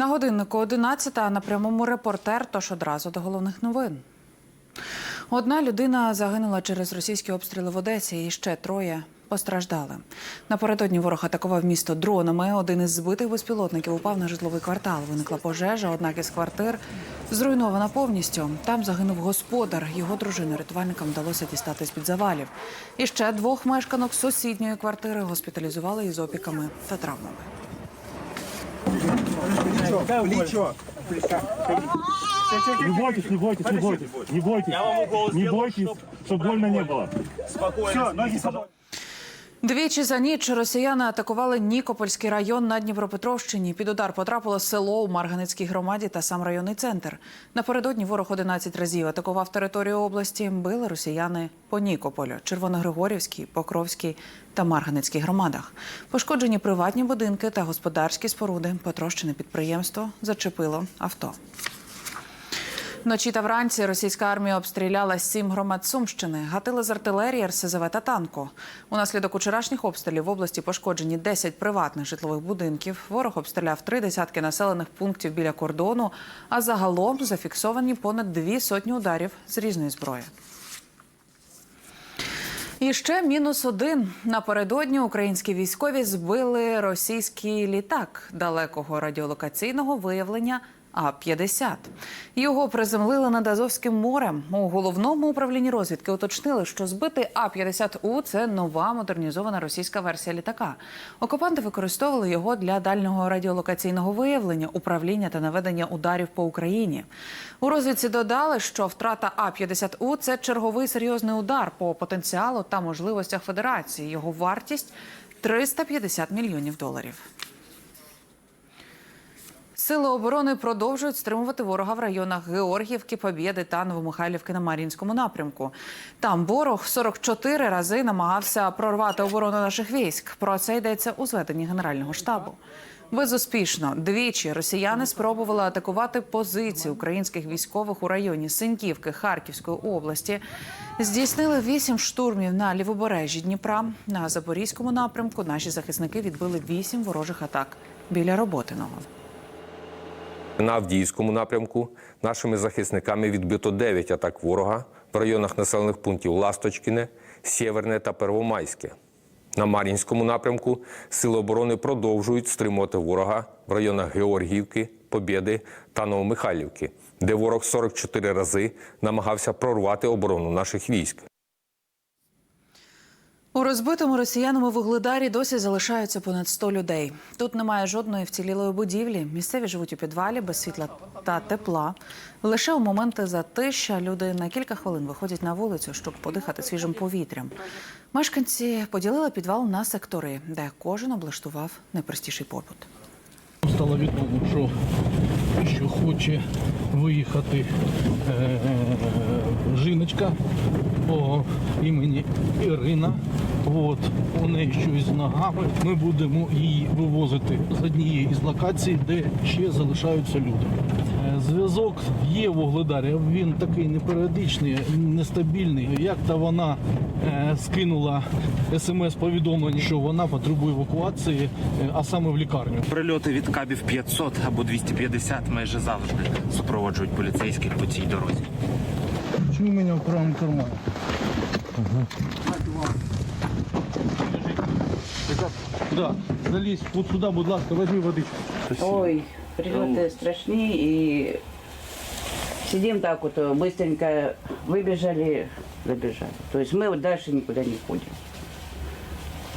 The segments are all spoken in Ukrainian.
На годиннику 11 на прямому репортер. Тож одразу до головних новин. Одна людина загинула через російські обстріли в Одесі, і ще троє постраждали. Напередодні ворог атакував місто дронами. Один із збитих безпілотників упав на житловий квартал. Виникла пожежа. Однак із квартир зруйнована повністю. Там загинув господар. Його дружину рятувальникам вдалося дістати з під завалів. І ще двох мешканок сусідньої квартири госпіталізували із опіками та травмами. Плечо. Не бойтесь, не бойтесь, не бойтесь, не бойтесь, не бойтесь, чтобы больно не было. Все, ноги собой. Двічі за ніч росіяни атакували Нікопольський район на Дніпропетровщині. Під удар потрапило село у Марганицькій громаді та сам районний центр. Напередодні ворог 11 разів атакував територію області. Били росіяни по Нікополю, Червоногригорівській, Покровській та Марганицькій громадах. Пошкоджені приватні будинки та господарські споруди. Потрощене підприємство зачепило авто. Вночі та вранці російська армія обстріляла сім громад Сумщини, гатили з артилерії, РСЗВ та танку. Унаслідок учорашніх обстрілів в області пошкоджені 10 приватних житлових будинків. Ворог обстріляв три десятки населених пунктів біля кордону, а загалом зафіксовані понад дві сотні ударів з різної зброї. І ще мінус один. Напередодні українські військові збили російський літак далекого радіолокаційного виявлення А-50. Його приземлили над Азовським морем. У головному управлінні розвідки уточнили, що збитий А-50У – це нова модернізована російська версія літака. Окупанти використовували його для дальнього радіолокаційного виявлення, управління та наведення ударів по Україні. У розвідці додали, що втрата А-50У – це черговий серйозний удар по потенціалу та можливостях Федерації. Його вартість 350 мільйонів доларів. Сили оборони продовжують стримувати ворога в районах Георгіївки, Побєди та Новомихайлівки на Мар'їнському напрямку. Там ворог 44 рази намагався прорвати оборону наших військ. Про це йдеться у зведенні Генерального штабу. Безуспішно двічі росіяни спробували атакувати позиції українських військових у районі Синьківки Харківської області. Здійснили вісім штурмів на лівобережжі Дніпра. На Запорізькому напрямку наші захисники відбили вісім ворожих атак біля Роботиного. На Авдіївському напрямку нашими захисниками відбито 9 атак ворога в районах населених пунктів Ласточкіне, Сєверне та Первомайське. На Мар'їнському напрямку сили оборони продовжують стримувати ворога в районах Георгіївки, Побєди та Новомихайлівки, де ворог 44 рази намагався прорвати оборону наших військ. У розбитому росіянами вугледарі досі залишаються понад 100 людей. Тут немає жодної вцілілої будівлі. Місцеві живуть у підвалі без світла та тепла. Лише у моменти затища люди на кілька хвилин виходять на вулицю, щоб подихати свіжим повітрям. Мешканці поділили підвал на сектори, де кожен облаштував найпростіший побут. Стало відомо, що, що хоче виїхати е, жіночка по імені Ірина. От, у неї щось з ногами. Ми будемо її вивозити з однієї із локацій, де ще залишаються люди. Зв'язок є в він такий неперіодичний, нестабільний. Як то вона е, скинула смс-повідомлення, що вона потребує евакуації, е, а саме в лікарню. Прильоти від кабів 500 або 250 майже завжди супроводжують поліцейських по цій дорозі. Что у меня в правом кармане? Да, залезь вот сюда, будь ласка, возьми водичку. Ой, прильоти страшні і сидим так вот, быстренько выбежали, забежали. То есть мы вот дальше никуда не ходим.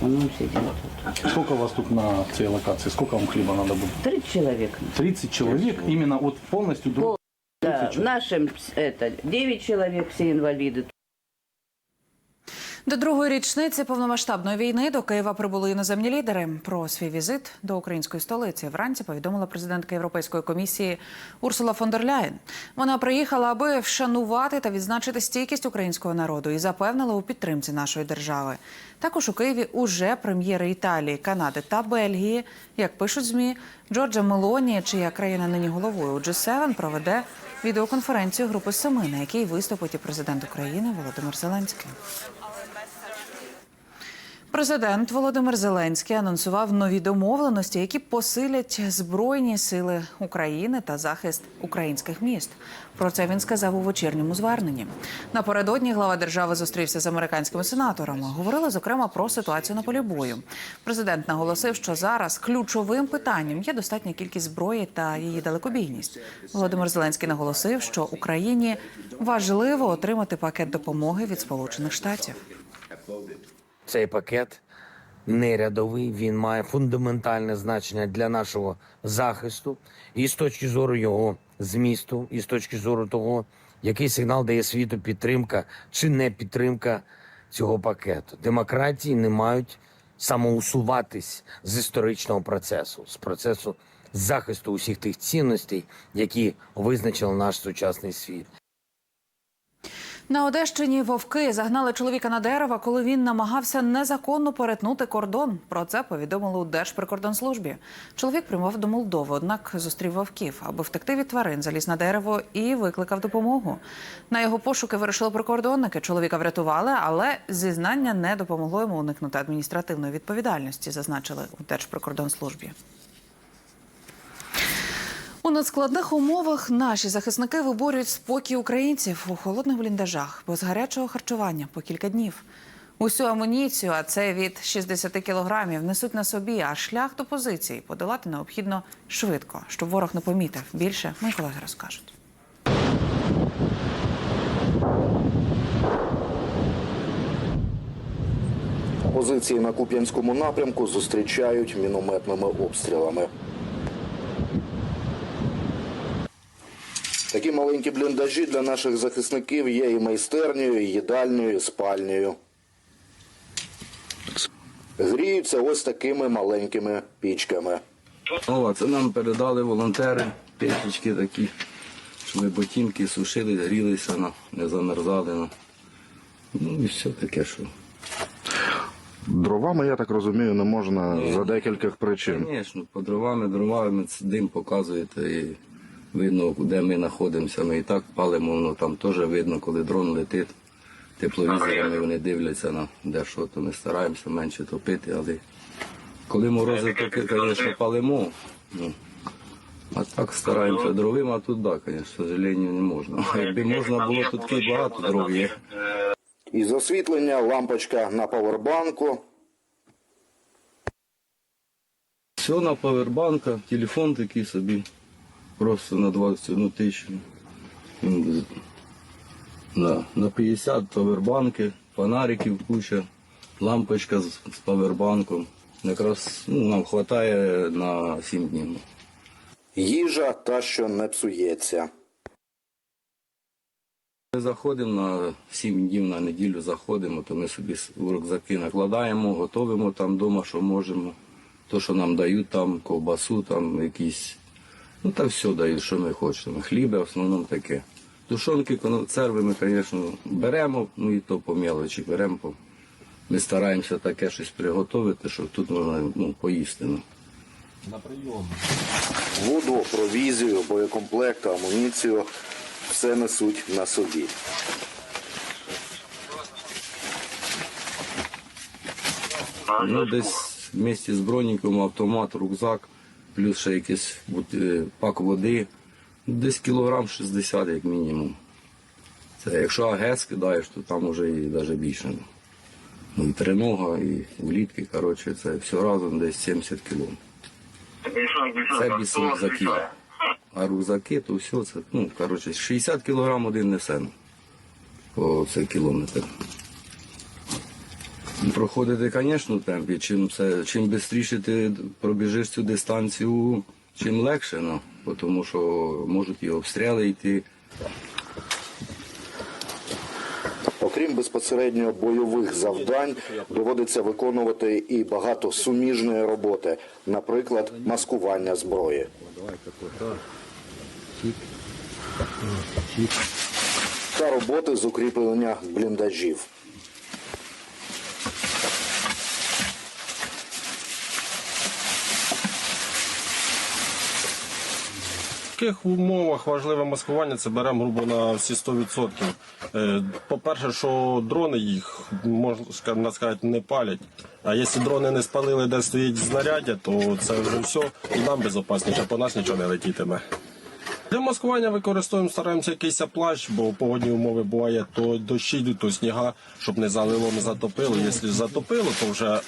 Ну, сидим тут. Сколько вас тут на цій локації? Сколько вам хліба надо буде? 30 человек. 30 чоловік, іменно от повністю друг. Да, в нашем это 9 человек, все инвалиды. До другої річниці повномасштабної війни до Києва прибули іноземні лідери. Про свій візит до української столиці вранці повідомила президентка Європейської комісії Урсула фон дер Ляєн. Вона приїхала, аби вшанувати та відзначити стійкість українського народу і запевнила у підтримці нашої держави. Також у Києві уже прем'єри Італії, Канади та Бельгії. Як пишуть змі, Джорджа Мелоні, чия країна нині головою у G7, проведе відеоконференцію групи семи, на якій виступить і президент України Володимир Зеленський. Президент Володимир Зеленський анонсував нові домовленості, які посилять збройні сили України та захист українських міст. Про це він сказав у вечірньому зверненні. Напередодні глава держави зустрівся з американськими сенаторами. Говорили зокрема про ситуацію на полі бою. Президент наголосив, що зараз ключовим питанням є достатня кількість зброї та її далекобійність. Володимир Зеленський наголосив, що Україні важливо отримати пакет допомоги від Сполучених Штатів. Цей пакет не рядовий, він має фундаментальне значення для нашого захисту і з точки зору його змісту, і з точки зору того, який сигнал дає світу підтримка чи не підтримка цього пакету. Демократії не мають самоусуватись з історичного процесу, з процесу захисту усіх тих цінностей, які визначили наш сучасний світ. На Одещині вовки загнали чоловіка на дерево, коли він намагався незаконно перетнути кордон. Про це повідомили у Держприкордонслужбі. Чоловік прямував до Молдови, однак зустрів вовків, аби втекти від тварин, заліз на дерево і викликав допомогу. На його пошуки вирішили прикордонники. Чоловіка врятували, але зізнання не допомогло йому уникнути адміністративної відповідальності, зазначили у Держприкордонслужбі. Надскладних умовах наші захисники виборюють спокій українців у холодних бліндажах без гарячого харчування по кілька днів. Усю амуніцію, а це від 60 кілограмів, несуть на собі, а шлях до позиції подолати необхідно швидко, щоб ворог не помітив. Більше мої колеги розкажуть. Позиції на Куп'янському напрямку зустрічають мінометними обстрілами. Такі маленькі бліндажі для наших захисників є і майстернею, і їдальнею, і спальнею. Гріються ось такими маленькими пічками. О, це нам передали волонтери, печечки такі, що ми ботинки сушили, грілися, не замерзали. Ну, ну і все таке, що. Дровами, я так розумію, не можна за декількох причин. Звісно, по дровами, дровами це дим показуєте і видно, де ми знаходимося. Ми і так палимо, ну там теж видно, коли дрон летить. Тепловізорами вони дивляться на де що, то ми стараємося менше топити, але коли морози таки, звісно, палимо. Ну, а так стараємося дровим, а тут так, звісно, к сожалению, не можна. Якби можна було, тут такий багато дров є. Із освітлення лампочка на павербанку. Все на павербанках, телефон такий собі, просто на 21 тисячу. На, на 50 павербанки, фонариків куча, лампочка з, з павербанком. Якраз ну, нам вистачає на 7 днів. Їжа та, що не псується. Ми заходимо на 7 днів на неділю заходимо, то ми собі в рюкзаки накладаємо, готовимо там вдома, що можемо. То, що нам дають там, ковбасу, там якісь. Ну та все дають, що ми хочемо. Хліба в основному таке. Тушонки, консерви ми, звісно, беремо, ну і то по мелочі беремо. по- Ми стараємося таке щось приготувати, щоб тут можна ну, поїсти. Ну. Воду, провізію, боєкомплект, амуніцію все несуть на собі. Ну, десь в місті з броніком автомат, рюкзак, плюс ще якийсь е, пак води. Ну, Десь кілограм 60 як мінімум. Це якщо АГС кидаєш, то там вже і навіть більше. Ну, і тринога, і влітки, коротше, це все разом десь 70 кіло. Це без рюкзаків. А рюкзаки, то все це, ну, коротше, 60 кілограм один несе. По це кілометр. Проходити, звісно, темпі. Чим це, чим швидше ти пробіжиш цю дистанцію, чим легше, ну, тому що можуть і обстріли йти. Окрім безпосередньо бойових завдань, доводиться виконувати і багато суміжної роботи, наприклад, маскування зброї. Та роботи з укріплення бліндажів. Таких умовах важливе маскування це беремо грубо на всі 100%. Е, По-перше, що дрони їх, можна сказати, не палять. А якщо дрони не спалили, де стоїть знаряддя, то це вже все, і нам безпечніше, по нас нічого не летітиме. Для маскування використовуємо, стараємося якийсь плащ, бо погодні умови буває то дощі йдуть, то сніга, щоб не залило, не затопило. Якщо затопило, то вже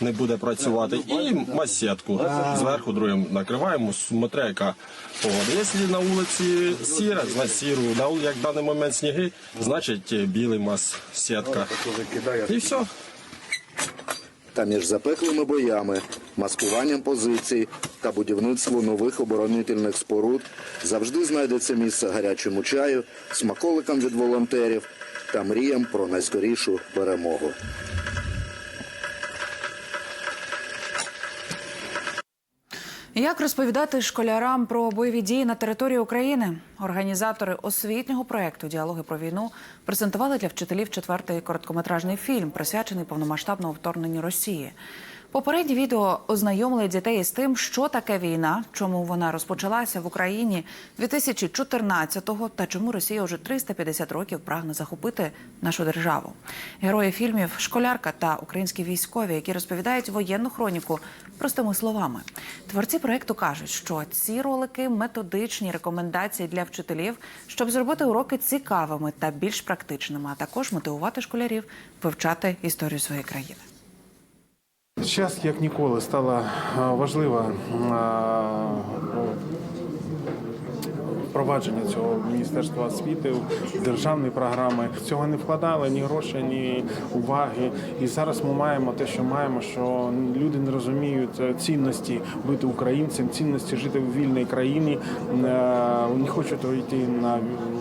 не буде працювати. І масетку зверху другим накриваємо, смотря яка погода. Якщо на вулиці сіра, значить сіру. На як в даний момент сніги, значить е, білий мас сітка. І все. Та між запеклими боями, маскуванням позицій та будівництвом нових оборонительних споруд завжди знайдеться місце гарячому чаю, смаколикам від волонтерів та мріям про найскорішу перемогу. Як розповідати школярам про бойові дії на території України? Організатори освітнього проекту Діалоги про війну презентували для вчителів четвертий короткометражний фільм, присвячений повномасштабному вторгненню Росії. Попередні відео ознайомили дітей із тим, що таке війна, чому вона розпочалася в Україні 2014-го та чому Росія вже 350 років прагне захопити нашу державу. Герої фільмів школярка та українські військові, які розповідають воєнну хроніку простими словами. Творці проекту кажуть, що ці ролики методичні рекомендації для вчителів, щоб зробити уроки цікавими та більш практичними, а також мотивувати школярів вивчати історію своєї країни. Зараз, як ніколи, стала е, важлива е, впровадження цього міністерства освіти в державні програми. Цього не вкладали ні грошей, ні уваги. І зараз ми маємо те, що маємо, що люди не розуміють е, цінності бути українцем, цінності жити в вільній країні. Не хочуть йти на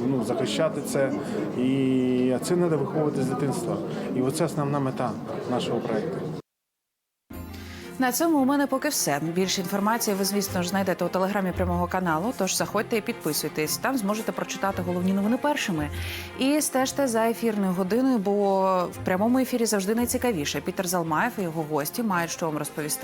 ну, захищати це. І це треба виховувати з дитинства. І оце основна мета нашого проекту. На цьому у мене поки все. Більше інформації ви, звісно ж, знайдете у телеграмі прямого каналу. Тож заходьте і підписуйтесь. Там зможете прочитати головні новини першими. І стежте за ефірною годиною, бо в прямому ефірі завжди найцікавіше. Пітер Залмаєв і його гості мають що вам розповісти.